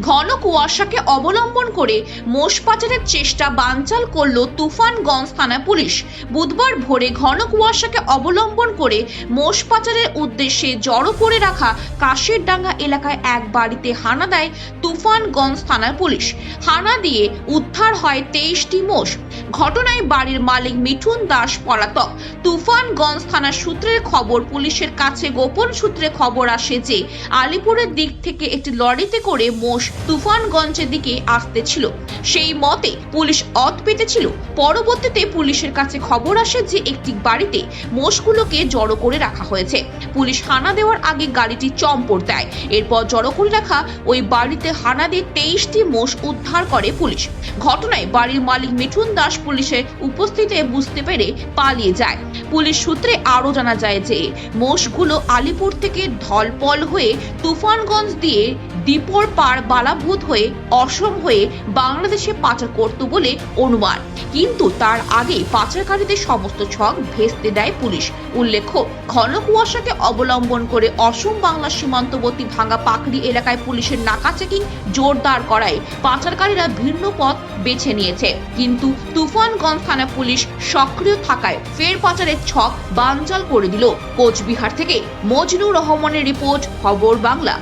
ঘন কুয়াশাকে অবলম্বন করে মোষ পাচারের চেষ্টা বানচাল করল তুফানগঞ্জ থানা পুলিশ। বুধবার ভোরে ঘন কুয়াশাকে অবলম্বন করে মোষ পাচারের উদ্দেশ্যে জড়ো করে রাখা কাশেরডাঙ্গা এলাকায় এক বাড়িতে হানা দেয় তুফানগঞ্জ থানার পুলিশ। হানা দিয়ে উদ্ধার হয় তেইশটি মোষ। ঘটনায় বাড়ির মালিক মিঠুন দাস পলাতক। তুফানগঞ্জ থানার সূত্রের খবর, পুলিশের কাছে গোপন সূত্রে খবর আসে যে, আলিপুরের দিক থেকে একটি লরিতে করে মোষ তুফানগঞ্জের দিকে আসতেছিল সেই মতে পুলিশ অত পেতেছিল। পরবর্তীতে পুলিশের কাছে খবর আসে যে একটি বাড়িতে মোষগুলোকে জড়ো করে রাখা হয়েছে। পুলিশ হানা দেওয়ার আগে গাড়িটি চম্পট দেয়। এরপর জড়ো করে রাখা ওই বাড়িতে হানা দিয়ে তেইশটি মোষ উদ্ধার করে পুলিশ। ঘটনায় বাড়ির মালিক মিঠুন দাস পুলিশের উপস্থিতিতে বুঝতে পেরে পালিয়ে যায়। পুলিশ সূত্রে আরও জানা যায় যে, মোষগুলো আলিপুর থেকে ধলপল হয়ে তুফানগঞ্জ দিয়ে দীপর পাড় বালাভূত হয়ে অসম হয়ে বাংলাদেশে পাচার করত বলে অনুমান। কিন্তু তার আগে পাচারকারীদের সমস্ত ছক ভেস্তে দেয় পুলিশ। উল্লেখ্য, ঘন কুয়াশাকে অবলম্বন করে অসম বাংলা সীমান্তবর্তী ভাঙা পাকড়ি এলাকায় পুলিশের নাকা চেকিং জোরদার করায় পাচারকারীরা ভিন্ন পথ বেছে নিয়েছে। কিন্তু তুফানগঞ্জ থানা পুলিশ সক্রিয় থাকায় ফের পাচারের ছক বানচাল করে দিল। কোচবিহার থেকে মজনুর রহমানের রিপোর্ট, খবর বাংলা।